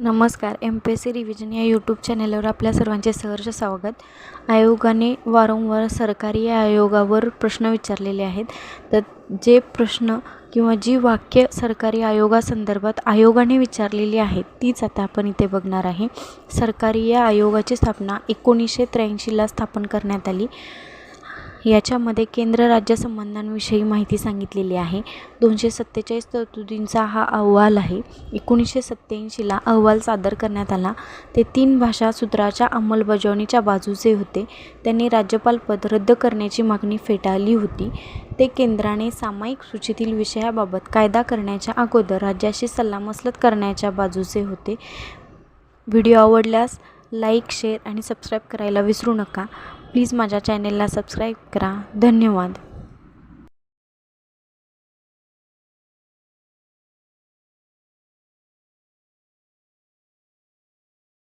नमस्कार M P S C revision या YouTube चॅनलवर आपल्या सर्वांचे सहर्ष स्वागत. आयोगाने वारंवार सरकारी आयोगावर प्रश्न विचारलेले आहेत. तर जे प्रश्न किंवा जी वाक्य सरकारी आयोगासंदर्भात आयोगाने विचारलेली आहेत तीच आता आपण इथे बघणार आहे. सरकारी या आयोगाची स्थापना एकोणीसशे त्र्याऐंशीला स्थापन करण्यात आली. याच्यामध्ये केंद्र राज्य संबंधांविषयी माहिती सांगितलेली आहे. दोनशे सत्तेचाळीस तरतुदींचा हा अहवाल आहे. एकोणीसशे सत्त्याऐंशीला अहवाल सादर करण्यात आला. ते तीन भाषा सूत्राच्या अंमलबजावणीच्या बाजूचे होते. त्यांनी राज्यपाल पद रद्द करण्याची मागणी फेटाळली होती. ते केंद्राने सामायिक सूचीतील विषयाबाबत कायदा करण्याच्या अगोदर राज्याशी सल्लामसलत करण्याच्या बाजूचे होते. व्हिडिओ आवडल्यास लाईक शेअर आणि सबस्क्राईब करायला विसरू नका. प्लीज माझ्या चॅनेलला सबस्क्राईब करा. धन्यवाद.